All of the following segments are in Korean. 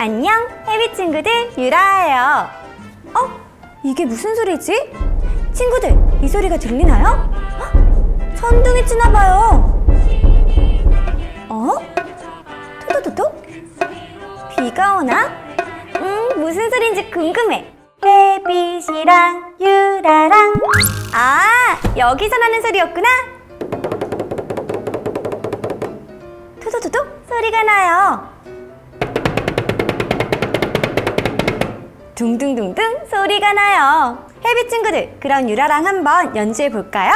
안녕, 해비 친구들 유라예요. 어? 이게 무슨 소리지? 친구들, 이 소리가 들리나요? 헉, 천둥이 치나 봐요. 어? 토도토도? 비가 오나? 음, 무슨 소린지 궁금해. 해빛이랑 유라랑. 아, 여기서 나는 소리였구나. 토도토도 소리가 나요. 둥둥둥둥 소리가 나요. 해비 친구들, 그럼 유라랑 한번 연주해 볼까요?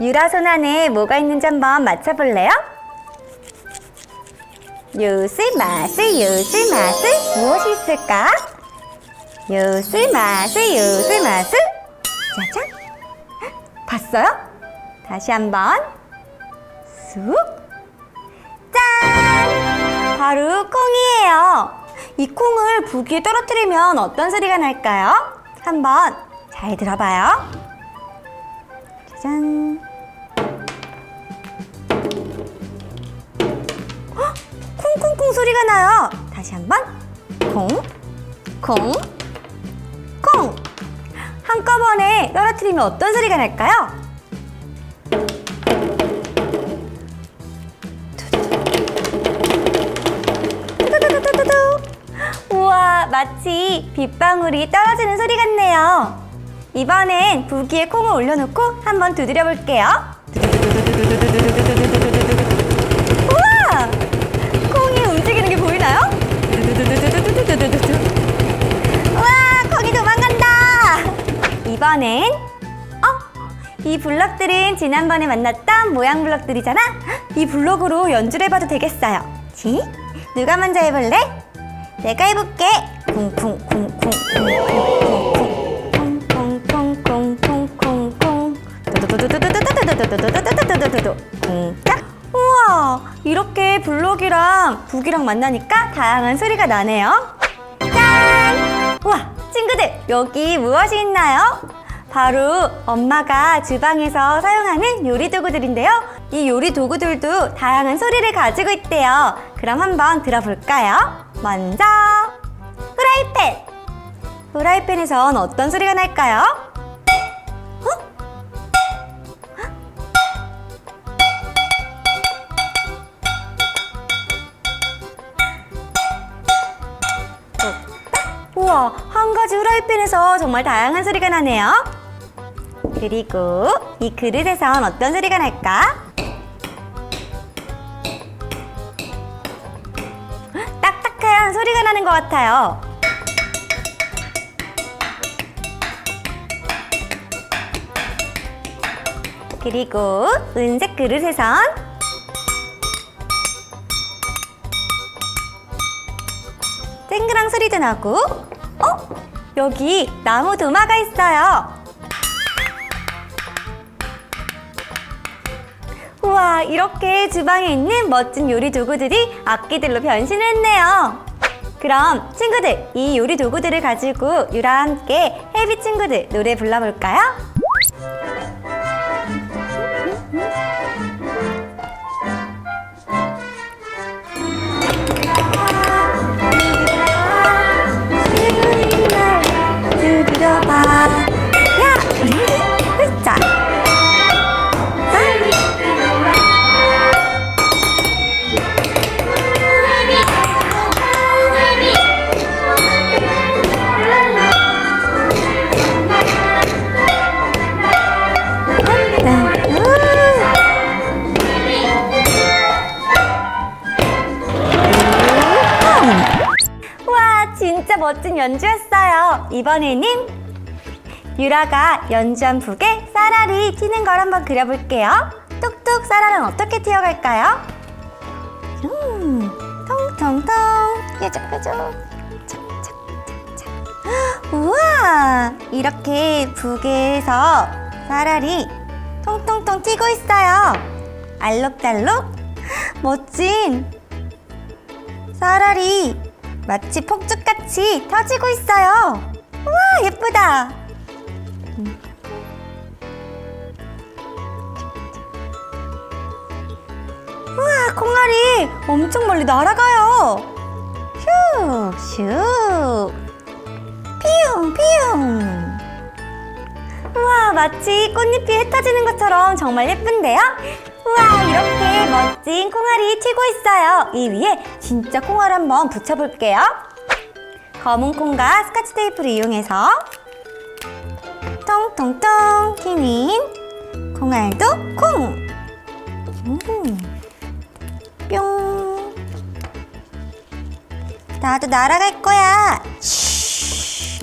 유라 손 안에 뭐가 있는지 한번 맞춰볼래요? 요술 마술 요술 마술 무엇이 있을까? 요술 마술 요술 마술 짜잔 봤어요? 다시 한번 쑥 짠! 바로 콩이에요. 이 콩을 부기에 떨어뜨리면 어떤 소리가 날까요? 한번 잘 들어봐요. 짜잔. 콩콩콩 소리가 나요. 다시 한번 콩, 콩, 콩. 한꺼번에 떨어뜨리면 어떤 소리가 날까요? 두두두두두두. 우와, 마치 빗방울이 떨어지는 소리 같네요. 이번엔 부기에 콩을 올려놓고 한번 두드려 볼게요. 우와! 콩이 움직이는 게 보이나요? 우와, 콩이 도망간다! 이번엔 어? 이 블럭들은 지난번에 만났던 모양 블럭들이잖아? 이 블럭으로 연주를 해봐도 되겠어요. 지? 누가 먼저 해볼래? 내가 해볼게. 쿵쿵쿵쿵 쿵쿵쿵쿵 콩콩콩콩콩콩콩 도도도도도도도도도도도도도도도도도도도 쿵짝 우와 이렇게 블록이랑 북이랑 만나니까 다양한 소리가 나네요 짠 우와 친구들 여기 무엇이 있나요? 바로 엄마가 주방에서 사용하는 요리 도구들인데요 이 요리 도구들도 다양한 소리를 가지고 있대요 그럼 한번 들어볼까요? 먼저 프라이팬 프라이팬에선 어떤 소리가 날까요? 어? 우와, 한 가지 후라이팬에서 정말 다양한 소리가 나네요. 그리고 이 그릇에선 어떤 소리가 날까? 딱딱한 소리가 나는 것 같아요. 그리고 은색 그릇에선 쨍그랑 소리도 나고 어? 여기 나무 도마가 있어요 우와 이렇게 주방에 있는 멋진 요리 도구들이 악기들로 변신을 했네요 그럼 친구들 이 요리 도구들을 가지고 유라와 함께 해비 친구들 노래 불러볼까요? 멋진 연주였어요. 이번에는 유라가 연주한 북에 쌀알이 튀는 걸 한번 그려볼게요. 뚝뚝 쌀알은 어떻게 튀어갈까요? 음, 통통통 뾰족뾰족 우와 이렇게 북에서 쌀알이 통통통 튀고 있어요. 알록달록 멋진 쌀알이 마치 폭죽같이 터지고 있어요. 우와 예쁘다. 우와 콩알이 엄청 멀리 날아가요. 휴, 슉, 피웅, 피웅. 우와 마치 꽃잎이 흩어지는 것처럼 정말 예쁜데요? 우와 이렇게 멋진 콩알이 튀고 있어요. 이 위에 진짜 콩알 한번 붙여볼게요. 검은 콩과 스카치 테이프를 이용해서 통통통 튀는 콩알도 콩. 음. 뿅. 나도 날아갈 거야. 쉬.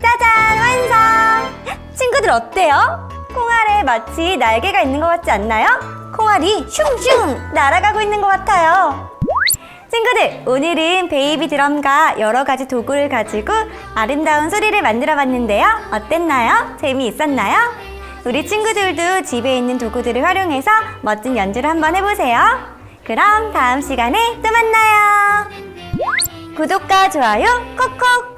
짜잔, 완성! 친구들 어때요? 콩알에 마치 날개가 있는 것 같지 않나요? 콩알이 슝슝 날아가고 있는 것 같아요. 친구들, 오늘은 베이비 드럼과 여러 가지 도구를 가지고 아름다운 소리를 만들어 봤는데요. 어땠나요? 재미있었나요? 우리 친구들도 집에 있는 도구들을 활용해서 멋진 연주를 한번 해보세요. 그럼 다음 시간에 또 만나요. 구독과 좋아요 콕콕!